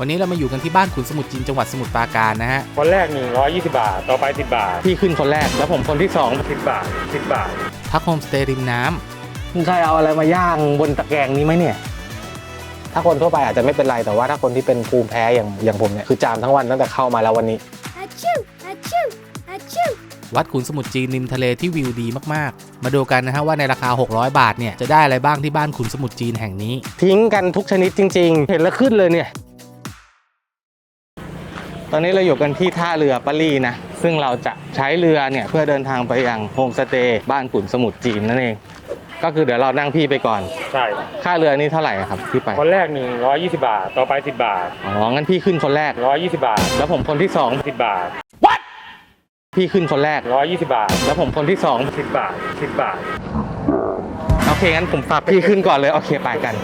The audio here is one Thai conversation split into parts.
วันนี้เรามาอยู่กันที่บ้านขุนสมุทรจีนจังหวัดสมุทรปราการนะฮะ คนแรก 120 บาท ต่อไป 10 บาท พี่ขึ้นคนแรก แล้วผมคนที่สอง10บาท 10 บาทพักโฮมสเตย์ริมน้ำมึงเคยเอาอะไรมาย่างบนตะแกรงนี้ไหมเนี่ย ถ้าคนทั่วไปอาจจะไม่เป็นไรแต่ว่าถ้าคนที่เป็นภูมิแพ้อย่างอย่างผมเนี่ยคือจามทั้งวันตั้งแต่เข้ามาแล้ววันนี้ Achoo! Achoo! Achoo! วัดขุนสมุทรจีนริมทะเลที่วิวดีมากๆ มาดูกันนะฮะว่าในราคา 600 บาทเนี่ยจะได้อะไรบ้างที่บ้านขุนสมุทรจีนแห่งนี้ ทิ้งกันทุกชนิดจริง ๆ เห็นแล้วขึ้นเลยเนี่ยต อนนี้เราอยู่กันที่ท่าเรือปารีนะ ซึ่งเราจะใช้เรือเนี่ยเพื่อเดินทางไปยังโฮมสเตย์บ้านขุนสมุทรจีนนั่นเอง ก็คือเดี๋ยวเรานั่งพี่ไปก่อน ใช่ ค่าเรือนี่เท่าไหร่อะครับที่ไป คนแรก 120 บาท ต่อไป 10 บาท อ๋อ งั้นพี่ขึ้นคนแรก 120 บาท แล้วผมคนที่สอง10 บาท พี่ขึ้นคนแรก 120 บาท แล้วผมคนที่สอง10 บาท 10 บาท โอเคงั้นผมฝากพี่ขึ้นก่อนเลย โอเคไปกัน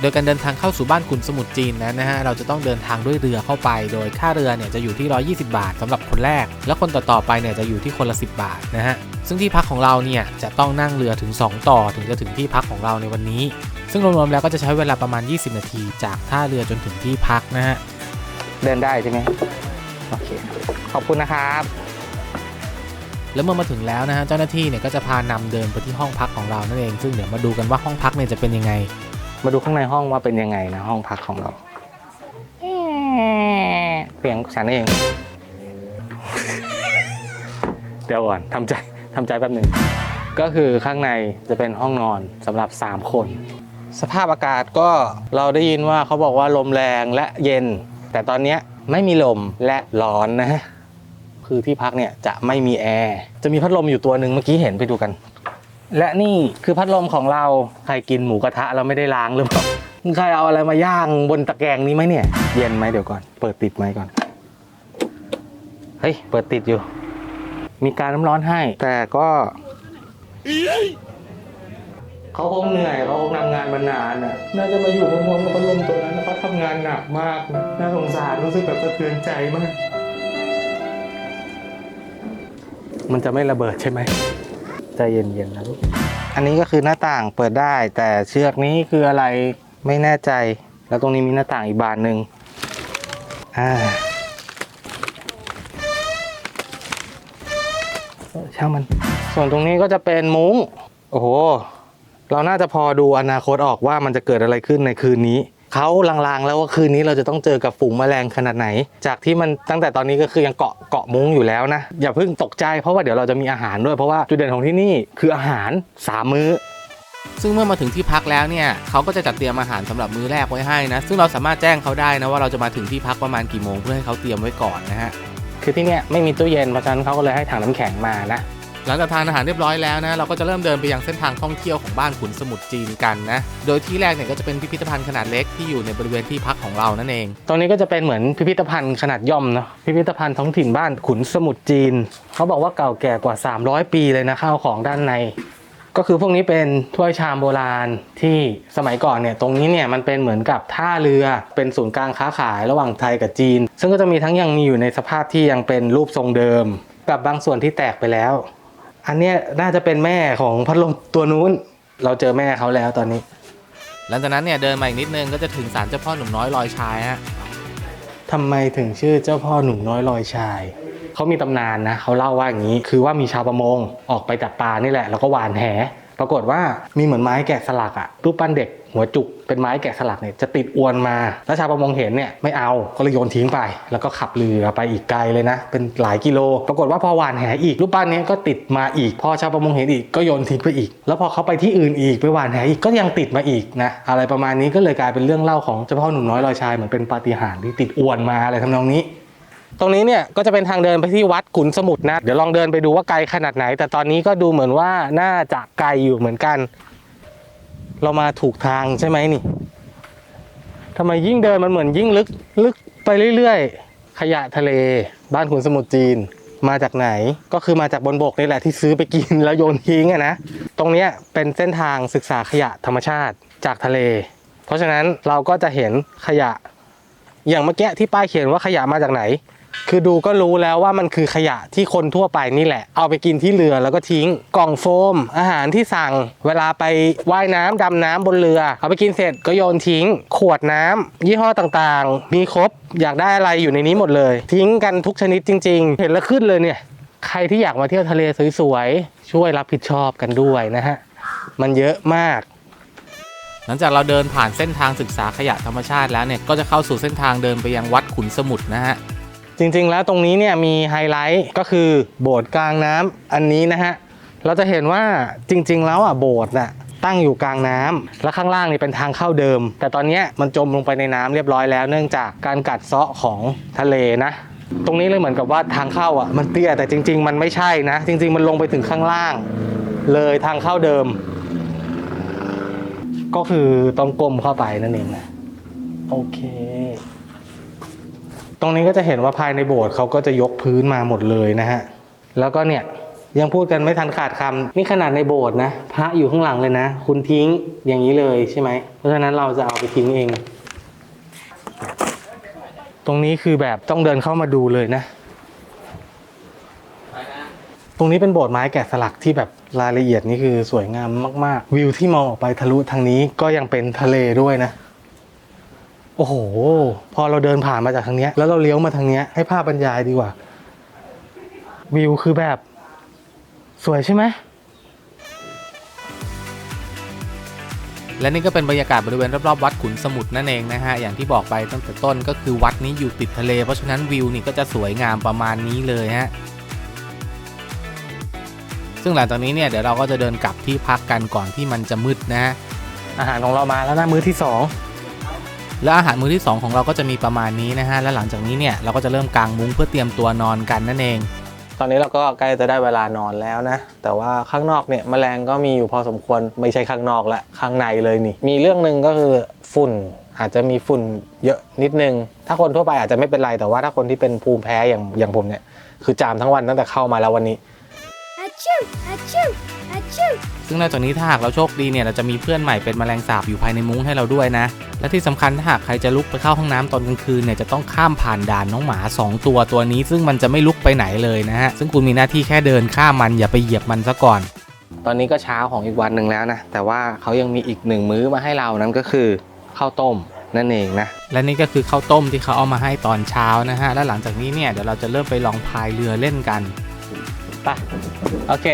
โดยการเดินทางเข้าสู่บ้านขุนสมุทรจีนนั้นนะฮะเราจะต้องเดินทางด้วยเรือเข้าไป โดยค่าเรือเนี่ยจะอยู่ที่ 120 บาทสำหรับคนแรก แล้วคนต่อๆไปเนี่ยจะอยู่ที่คนละ 10 บาทนะฮะซึ่งที่พักของเราเนี่ยจะต้องนั่งเรือถึง 2 ต่อถึงจะถึงที่พักของเราในวันนี้ ซึ่งรวมๆแล้วก็จะใช้เวลาประมาณ 20 นาที จากท่าเรือจนถึงที่พักนะฮะเดินได้ใช่ไหมโอเคขอบคุณนะครับแล้วเมื่อมาถึงแล้วนะฮะเจ้าหน้าที่เนี่ยก็จะพานำเดินไปที่ห้องพักของเรานั่นเอง ซึ่งเดี๋ยวมาดูกันว่าห้องพักเนี่ยจะเป็นยังไง มาดูข้างในห้องว่าเป็นยังไงนะห้องพักของเราเสียงฉันเอง เดี๋ยวก่อนทำใจทำใจแป๊บหนึ่ง ก็คือข้างในจะเป็นห้องนอนสำหรับ 3 คน สภาพอากาศก็เราได้ยินว่าเขาบอกว่าลมแรงและเย็น แต่ตอนเนี้ยไม่มีลมและร้อนนะ คือที่พักเนี่ยจะไม่มีแอร์ จะมีพัดลมอยู่ตัวหนึ่งเมื่อกี้เห็นไปดูกัน และนี่คือพัดลมของเราใครกินหมูกระทะเราไม่ได้ล้างหรือเปล่ามึงใครเอาอะไรมาย่างบนตะแกรงนี้ไหมเนี่ย เย็นไหมเดี๋ยวก่อน เปิดติดไหมก่อน เฮ้ย เปิดติดอยู่ มีการน้ำร้อนให้ แต่ก็เขาคงเหนื่อยเขาคงทำงานมานานน่ะ น่าจะมาอยู่พร้อมๆกับพัดลมตัวนั้นนะเขาทำงานหนักมากนะน่าสงสารรู้สึกแบบสะเทือนใจมาก มันจะไม่ระเบิดใช่ไหม ใจเย็นๆนะลูกอันนี้ก็คือหน้าต่างเปิดได้ แต่เชือกนี้คืออะไรไม่แน่ใจ แล้วตรงนี้มีหน้าต่างอีกบานหนึ่งอ่าเช่างมัน ส่วนตรงนี้ก็จะเป็นมุ้ง โอ้โห เราน่าจะพอดูอนาคตออกว่ามันจะเกิดอะไรขึ้นในคืนนี้ เขาลางๆ แล้วว่าคืนนี้เราจะต้องเจอกับฝูงแมลงขนาดไหน จากที่มันตั้งแต่ตอนนี้ก็คือยังเกาะเกาะมุ้งอยู่แล้วนะ อย่าเพิ่งตกใจเพราะว่าเดี๋ยวเราจะมีอาหารด้วยเพราะว่าจุดเด่นของที่นี่คืออาหารสามมื้อซึ่งเมื่อมาถึงที่พักแล้วเนี่ยเขาก็จะจัดเตรียมอาหารสำหรับมื้อแรกไว้ให้นะ ซึ่งเราสามารถแจ้งเขาได้นะว่าเราจะมาถึงที่พักประมาณกี่โมงเพื่อให้เขาเตรียมไว้ก่อนนะฮะคือที่เนี่ยไม่มีตู้เย็นเพราะฉะนั้นเขาก็เลยให้ถังน้ำแข็งมานะ หลังจากทานอาหารเรียบร้อยแล้วนะเราก็จะเริ่มเดินไปยังเส้นทางท่องเที่ยวของบ้านขุนสมุทรจีนกันนะโดยที่แรกเนี่ยก็จะเป็นพิพิธภัณฑ์ขนาดเล็กที่อยู่ในบริเวณที่พักของเรานั่นเอง ตรงนี้ก็จะเป็นเหมือนพิพิธภัณฑ์ขนาดย่อมเนาะพิพิธภัณฑ์ท้องถิ่นบ้านขุนสมุทรจีน เขาบอกว่าเก่าแก่กว่า 300 ปีเลยนะข้าวของด้านใน ก็คือพวกนี้เป็นถ้วยชามโบราณที่สมัยก่อนเนี่ยตรงนี้เนี่ยมันเป็นเหมือนกับท่าเรือเป็นศูนย์กลางค้าขายระหว่างไทยกับจีน ซึ่งก็จะมีทั้งยังมีอยู่ในสภาพที่ยังเป็นรูปทรงเดิม กับบางส่วนที่แตกไปแล้ว อันเนี้ยน่าจะเป็นแม่ของพัดลมตัวนู้น เราเจอแม่เขาแล้วตอนนี้ หลังจากนั้นเนี่ยเดินมาอีกนิดนึงก็จะถึงศาลเจ้าพ่อหนุ่มน้อยลอยชายฮะทำไมถึงชื่อเจ้าพ่อหนุ่มน้อยลอยชาย เขามีตำนานนะเขาเล่าว่าอย่างนี้ คือว่ามีชาวประมงออกไปจับปลานี่แหละ แล้วก็หวานแห ปรากฏว่ามีเหมือนไม้แกะสลักอะรูปปั้นเด็กหัวจุกเป็นไม้แกะสลักเนี่ยจะติดอวนมา แล้วชาวประมงเห็นเนี่ยไม่เอาก็เลยโยนทิ้งไป แล้วก็ขับเรือไปอีกไกลเลยนะ เป็นหลายกิโล ปรากฏว่าพอหวานแหอีกรูปปั้นเนี้ก็ติดมาอีก พอชาวประมงเห็นอีกก็โยนทิ้งไปอีก แล้วพอเขาไปที่อื่นอีกไปหวานแหอีกก็ยังติดมาอีกนะอะไรประมาณนี้ก็เลยกลายเป็นเรื่องเล่าของเจ้าพ่อหนุ่มน้อยลอยชายเหมือนเป็นปาฏิหาริย์ที่ติดอวนมาอะไรทำนองนี้ ตรงนี้เนี่ยก็จะเป็นทางเดินไปที่วัดขุนสมุทรนะ เดี๋ยวลองเดินไปดูว่าไกลขนาดไหน แต่ตอนนี้ก็ดูเหมือนว่าน่าจะไกลอยู่เหมือนกัน เรามาถูกทางใช่ไหมนี่ทำไมยิ่งเดินมันเหมือนยิ่งลึกลึกไปเรื่อยๆ ขยะทะเล บ้านขุนสมุทรจีนมาจากไหนก็คือมาจากบนบกนี่แหละที่ซื้อไปกินแล้วโยนทิ้งอะนะตรงนี้เป็นเส้นทางศึกษาขยะธรรมชาติจากทะเล เพราะฉะนั้นเราก็จะเห็นขยะอย่างเมื่อกี้ที่ป้ายเขียนว่าขยะมาจากไหน คือดูก็รู้แล้วว่ามันคือขยะที่คนทั่วไปนี่แหละ เอาไปกินที่เรือแล้วก็ทิ้ง กล่องโฟม อาหารที่สั่ง เวลาไปว่ายน้ำดำน้ำบนเรือ เอาไปกินเสร็จก็โยนทิ้ง ขวดน้ำยี่ห้อต่างๆ มีครบอยากได้อะไรอยู่ในนี้หมดเลย ทิ้งกันทุกชนิดจริง ๆ เห็นแล้วขึ้นเลยเนี่ย ใครที่อยากมาเที่ยวทะเลสวยๆช่วยรับผิดชอบกันด้วยนะฮะมันเยอะมากหลังจากเราเดินผ่านเส้นทางศึกษาขยะธรรมชาติแล้วเนี่ยก็จะเข้าสู่เส้นทางเดินไปยังวัดขุนสมุทรนะฮะ จริงๆแล้วตรงนี้เนี่ยมีไฮไลท์ก็คือโบสถ์กลางน้ำอันนี้นะฮะเราจะเห็นว่าจริง ๆ แล้วอะโบสถ์น่ะตั้งอยู่กลางน้ำและข้างล่างนี่เป็นทางเข้าเดิม แต่ตอนนี้มันจมลงไปในน้ำเรียบร้อยแล้ว เนื่องจากการกัดเซาะของทะเลนะตรงนี้เลยเหมือนกับว่าทางเข้าอะมันเตี้ยแต่จริง ๆ มันไม่ใช่นะ จริง ๆ มันลงไปถึงข้างล่าง เลยทางเข้าเดิม ก็คือต้องกลมเข้าไปนั่นเองนะโอเค ตรงนี้ก็จะเห็นว่าภายในโบสถ์เขาก็จะยกพื้นมาหมดเลยนะฮะ แล้วก็เนี่ยยังพูดกันไม่ทันขาดคำนี่ขนาดในโบสถ์นะพระอยู่ข้างหลังเลยนะ คุณทิ้งอย่างนี้เลยใช่ไหม เพราะฉะนั้นเราจะเอาไปทิ้งเอง ตรงนี้คือแบบต้องเดินเข้ามาดูเลยนะ ตรงนี้เป็นโบสถ์ไม้แกะสลักที่แบบรายละเอียดนี่คือสวยงามมาก ๆ วิวที่มองออกไปทะลุทางนี้ก็ยังเป็นทะเลด้วยนะ โอ้โห พอเราเดินผ่านมาจากทางเนี้ยแล้วเราเลี้ยวมาทางเนี้ยให้ภาพบรรยายดีกว่า วิวคือแบบ สวยใช่ไหมและนี่ก็เป็นบรรยากาศบริเวณรอบๆวัดขุนสมุทรนั่นเองนะฮะ อย่างที่บอกไปตั้งแต่ต้นก็คือวัดนี้อยู่ติดทะเล เพราะฉะนั้นวิวนี่ก็จะสวยงามประมาณนี้เลยฮะ ซึ่งหลังจากนี้เนี่ยเดี๋ยวเราก็จะเดินกลับที่พักกันก่อนที่มันจะมืดนะฮะอาหารของเรามาแล้วนะมื้อที่สอง และอาหารมื้อที่ 2 ของเราก็จะมีประมาณนี้นะฮะ และหลังจากนี้เนี่ยเราก็จะเริ่มกางมุ้งเพื่อเตรียมตัวนอนกันนั่นเอง ตอนนี้เราก็ใกล้จะได้เวลานอนแล้วนะ แต่ว่าข้างนอกเนี่ยแมลงก็มีอยู่พอสมควรไม่ใช่ข้างนอกละข้างในเลยนี่ มีเรื่องหนึ่งก็คือฝุ่นอาจจะมีฝุ่นเยอะนิดนึง ถ้าคนทั่วไปอาจจะไม่เป็นไร แต่ว่าถ้าคนที่เป็นภูมิแพ้อย่างอย่างผมเนี่ย คือจามทั้งวันตั้งแต่เข้ามาแล้ววันนี้ Achoo! Achoo! ซึ่งนอกจากนี้ถ้าหากเราโชคดีเนี่ยเราจะมีเพื่อนใหม่เป็นแมลงสาบอยู่ภายในมุ้งให้เราด้วยนะ และที่สำคัญถ้าหากใครจะลุกไปเข้าห้องน้ำตอนกลางคืนเนี่ยจะต้องข้ามผ่านด่านน้องหมา 2 ตัวตัวนี้ ซึ่งมันจะไม่ลุกไปไหนเลยนะฮะซึ่งคุณมีหน้าที่แค่เดินข้ามมันอย่าไปเหยียบมันซะก่อน ตอนนี้ก็เช้าของอีกวันหนึ่งแล้วนะแต่ว่าเขายังมีอีกหนึ่งมื้อมาให้เรานั่นก็คือข้าวต้มนั่นเองนะและนี่ก็คือข้าวต้มที่เขาเอามาให้ตอนเช้านะฮะและหลังจากนี้เนี่ยเดี๋ยวเราจะเริ่มไปลองพายเรือเล่นกันไปโอเค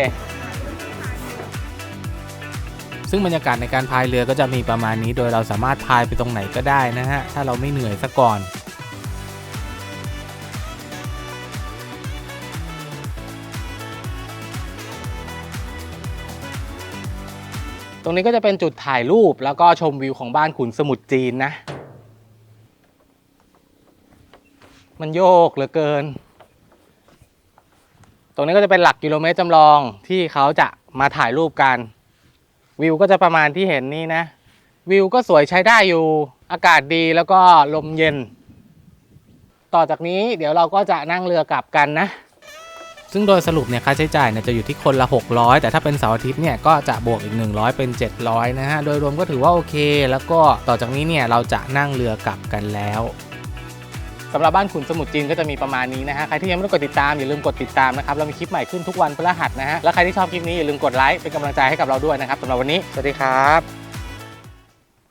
ซึ่งบรรยากาศในการพายเรือก็จะมีประมาณนี้ โดยเราสามารถพายไปตรงไหนก็ได้นะฮะ ถ้าเราไม่เหนื่อยซะก่อนตรงนี้ก็จะเป็นจุดถ่ายรูปแล้วก็ชมวิวของบ้านขุนสมุทรจีนนะ มันโยกเหลือเกิน ตรงนี้ก็จะเป็นหลักกิโลเมตรจำลองที่เขาจะมาถ่ายรูปกัน วิวก็จะประมาณที่เห็นนี่นะ วิวก็สวยใช้ได้อยู่อากาศดีแล้วก็ลมเย็น ต่อจากนี้เดี๋ยวเราก็จะนั่งเรือกลับกันนะ ซึ่งโดยสรุปเนี่ยค่าใช้จ่ายเนี่ยจะอยู่ที่คนละ 600 แต่ถ้าเป็นเสาร์อาทิตย์เนี่ยก็จะบวกอีก 100 เป็น 700 นะฮะ โดยรวมก็ถือว่าโอเค แล้วก็ต่อจากนี้เนี่ยเราจะนั่งเรือกลับกันแล้ว สำหรับบ้านขุนสมุทรจีนก็จะมีประมาณนี้นะฮะใครที่ยังไม่ได้กดติดตามอย่าลืมกดติดตามนะครับเรามีคลิปใหม่ขึ้นทุกวันพฤหัสนะฮะแล้วใครที่ชอบคลิปนี้อย่าลืมกดไลค์เป็นกำลังใจให้กับเราด้วยนะครับสำหรับวันนี้สวัสดีครับ